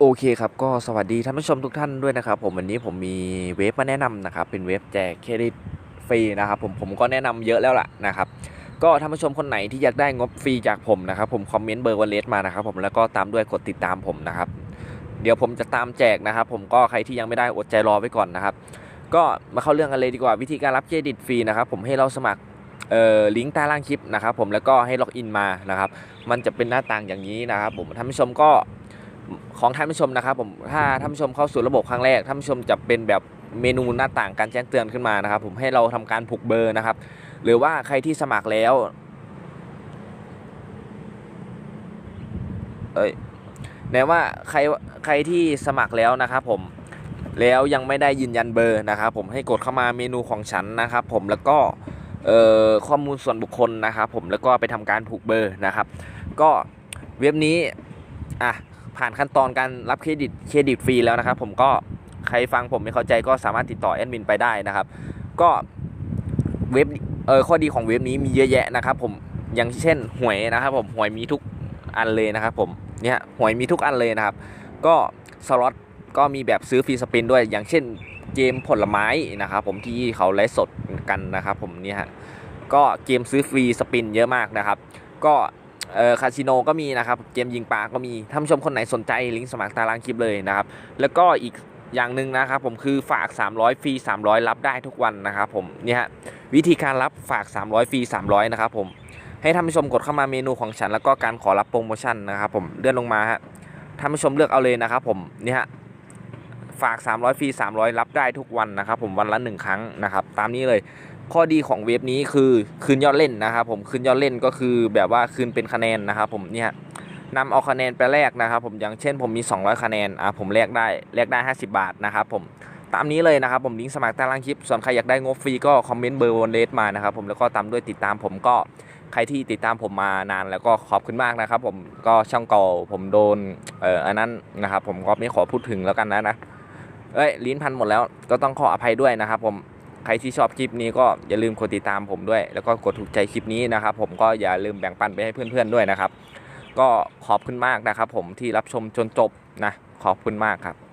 โอเคครับก็สวัสดีท่านผู้ชมทุกท่านด้วยนะครับผมวันนี้ผมมีเว็บมาแนะนำนะครับเป็นเว็บแจกเครดิตฟรีนะครับผมผมก็แนะนำเยอะแล้วล่ะนะครับก็ท่านผู้ชมคนไหนที่อยากได้งบฟรีจากผมนะครับผมคอมเมนต์เบอร์วันเลสมานะครับผมแล้วก็ตามด้วยกดติดตามผมนะครับเดี๋ยวผมจะตามแจกนะครับผมก็ใครที่ยังไม่ได้อดใจรอไว้ก่อนนะครับก็มาเข้าเรื่องกันเลยดีกว่าวิธีการรับเครดิตฟรีนะครับผมให้เราสมัครเอ่อลิงก์ใต้ล่างคลิปนะครับผมแล้วก็ให้ล็อกอินมานะครับมันจะเป็นหน้าต่างอย่างนี้นะครับผมท่านผู้ชมก็ ของท่านผู้ชมนะครับผมถ้าท่านผู้ชมเข้าสู่ระบบครั้งแรกท่านผู้ชมจะเป็นแบบเมนูหน้าต่างการแจ้งเตือนขึ้นมานะครับ ผมให้เราทำการผูกเบอร์นะครับ หรือว่าใครที่สมัครแล้ว เอ้ยแม้ว่าใครใครที่สมัครแล้วนะครับผมแล้วยังไม่ได้ยืนยันเบอร์นะครับ ผมให้กดเข้ามาเมนูของฉันนะครับ ผมแล้วก็ข้อมูลส่วนบุคคลนะครับ ผมแล้วก็ไปทำการผูกเบอร์นะครับ ก็เว็บนี้อะ ผ่านขั้นตอนการรับเครดิตเครดิตฟรีแล้วนะครับ ผมก็ใครฟังผมไม่เข้าใจก็สามารถติดต่อแอดมินไปได้นะครับ ก็เว็บเออข้อดีของเว็บนี้มีเยอะแยะนะครับผมอย่างเช่นหวยนะครับผมหวยมีทุกอันเลยนะครับผมเนี่ยหวยมีทุกอันเลยนะครับ ก็สล็อตก็มีแบบซื้อฟรีสปินด้วย อย่างเช่นเกมผลไม้นะครับผมที่เขาไลฟ์สดกันนะครับผมเนี่ยฮะก็เกมซื้อฟรีสปินเยอะมากนะครับ ก็ เอ่อคาสิโนก็มีนะครับ เกมยิงปลาก็มีท่านผู้ชมคนไหนสนใจลิงก์สมัครตารางคลิปเลยนะครับ แล้วก็อีกอย่างหนึ่งนะครับผมคือฝาก 300 ฟรี 300 รับได้ทุกวันนะครับผมเนี่ยฮะวิธีการรับฝาก 300 ฟรี 300 นะครับผมให้ท่านผู้ชมกดเข้ามาเมนูของฉันแล้วก็การขอรับโปรโมชั่นนะครับผมเลื่อนลงมาฮะท่านผู้ชมเลือกเอาเลยนะครับผมเนี่ยฮะ ฝาก 300 ฟรี 300 รับได้ทุกวันนะครับ ผมวันละหนึ่งครั้งนะครับ ตามนี้เลยข้อดีของเว็บนี้คือคืนยอดเล่นนะครับ ผมคืนยอดเล่นก็คือแบบว่าคืนเป็นคะแนนนะครับ ผมเนี่ยนำเอาคะแนนไปแลกนะครับ ผมอย่างเช่น ผมมี 200 คะแนนอะผมแลกได้แลกได้ 50 บาทนะครับ ผมตามนี้เลยนะครับ ผมลิงก์สมัครใต้ล่างคลิปส่วนใครอยากได้งบฟรีก็คอมเมนต์เบอร์วันเลสมานะครับ ผมแล้วก็ตามด้วยติดตามผมก็ใครที่ติดตามผมมานานแล้วก็ขอบคุณมากนะครับ ผมก็ช่องเก่าผมโดนเอ่ออันนั้นนะครับ ผมก็ไม่ขอพูดถึงแล้วกันนะนะ เอ้ยลิ้นพันหมดแล้วก็ต้องขออภัยด้วยนะครับผมใครที่ชอบคลิปนี้ก็อย่าลืมกดติดตามผมด้วย แล้วก็กดถูกใจคลิปนี้นะครับ ผมก็อย่าลืมแบ่งปันไปให้เพื่อนๆด้วยนะครับ ก็ขอบคุณมากนะครับ ผมที่รับชมจนจบนะขอบคุณมากครับ